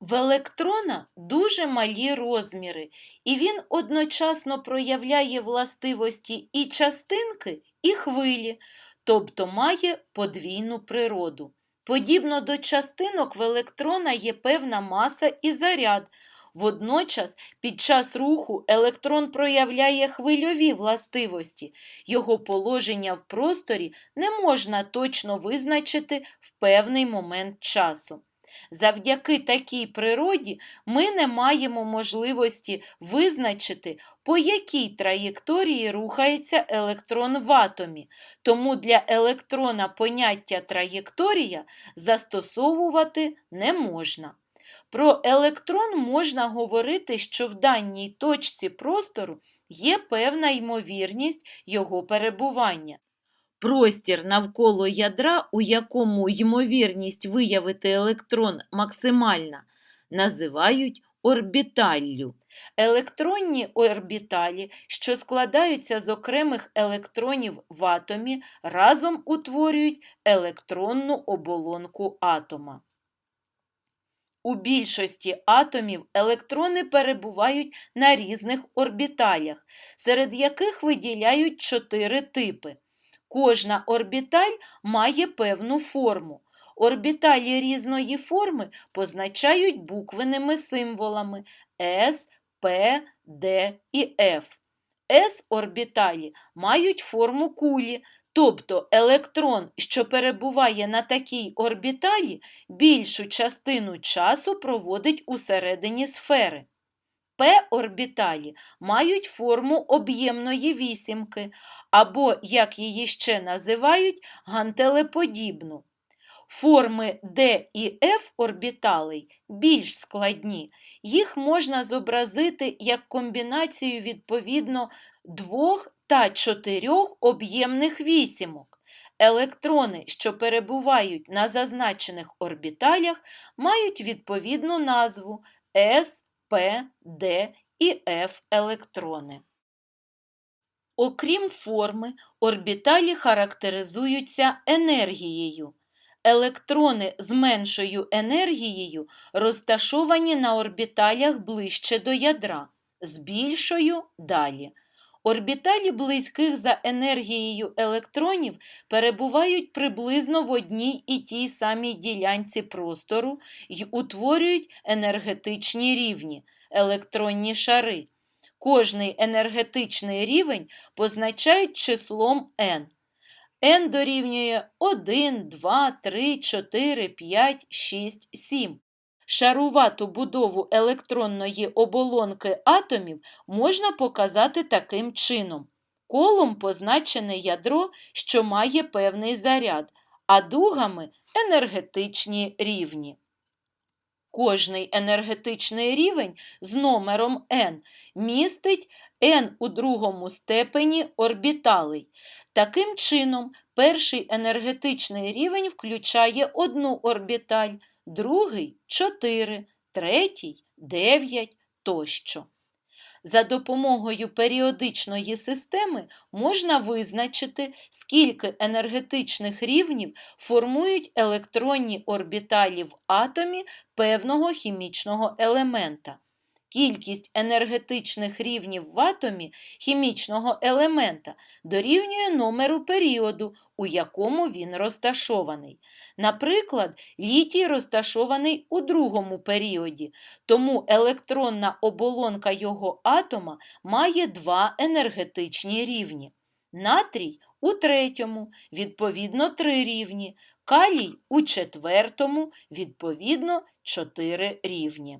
В електрона дуже малі розміри, і він одночасно проявляє властивості і частинки, і хвилі, тобто має подвійну природу. Подібно до частинок в електрона є певна маса і заряд. Водночас під час руху електрон проявляє хвильові властивості. Його положення в просторі не можна точно визначити в певний момент часу. Завдяки такій природі ми не маємо можливості визначити, по якій траєкторії рухається електрон в атомі. Тому для електрона поняття траєкторія застосовувати не можна. Про електрон можна говорити, що в даній точці простору є певна ймовірність його перебування. Простір навколо ядра, у якому ймовірність виявити електрон максимальна, називають орбіталлю. Електронні орбіталі, що складаються з окремих електронів в атомі, разом утворюють електронну оболонку атома. У більшості атомів електрони перебувають на різних орбіталях, серед яких виділяють чотири типи. Кожна орбіталь має певну форму. Орбіталі різної форми позначають буквеними символами S, P, D і F. S-орбіталі мають форму кулі, тобто електрон, що перебуває на такій орбіталі, більшу частину часу проводить усередині сфери. П-орбіталі мають форму об'ємної вісімки, або, як її ще називають, гантелеподібну. Форми D і F орбіталей більш складні. Їх можна зобразити як комбінацію відповідно двох та чотирьох об'ємних вісімок. Електрони, що перебувають на зазначених орбіталях, мають відповідну назву S, P, Д і Ф електрони. Окрім форми, орбіталі характеризуються енергією. Електрони з меншою енергією розташовані на орбіталях ближче до ядра, з більшою далі. Орбіталі близьких за енергією електронів перебувають приблизно в одній і тій самій ділянці простору й утворюють енергетичні рівні електронні шари. Кожний енергетичний рівень позначають числом n. n дорівнює 1, 2, 3, 4, 5, 6, 7. Шарувату будову електронної оболонки атомів можна показати таким чином. Колом позначене ядро, що має певний заряд, а дугами енергетичні рівні. Кожний енергетичний рівень з номером n містить n у другому степені орбіталей. Таким чином, перший енергетичний рівень включає одну орбіталь, другий 4, третій 9 тощо. За допомогою періодичної системи можна визначити, скільки енергетичних рівнів формують електронні орбіталі в атомі певного хімічного елемента. Кількість енергетичних рівнів в атомі хімічного елемента дорівнює номеру періоду, у якому він розташований. Наприклад, літій розташований у другому періоді, тому електронна оболонка його атома має два енергетичні рівні. Натрій у третьому, відповідно, три рівні, калій у четвертому, відповідно, чотири рівні.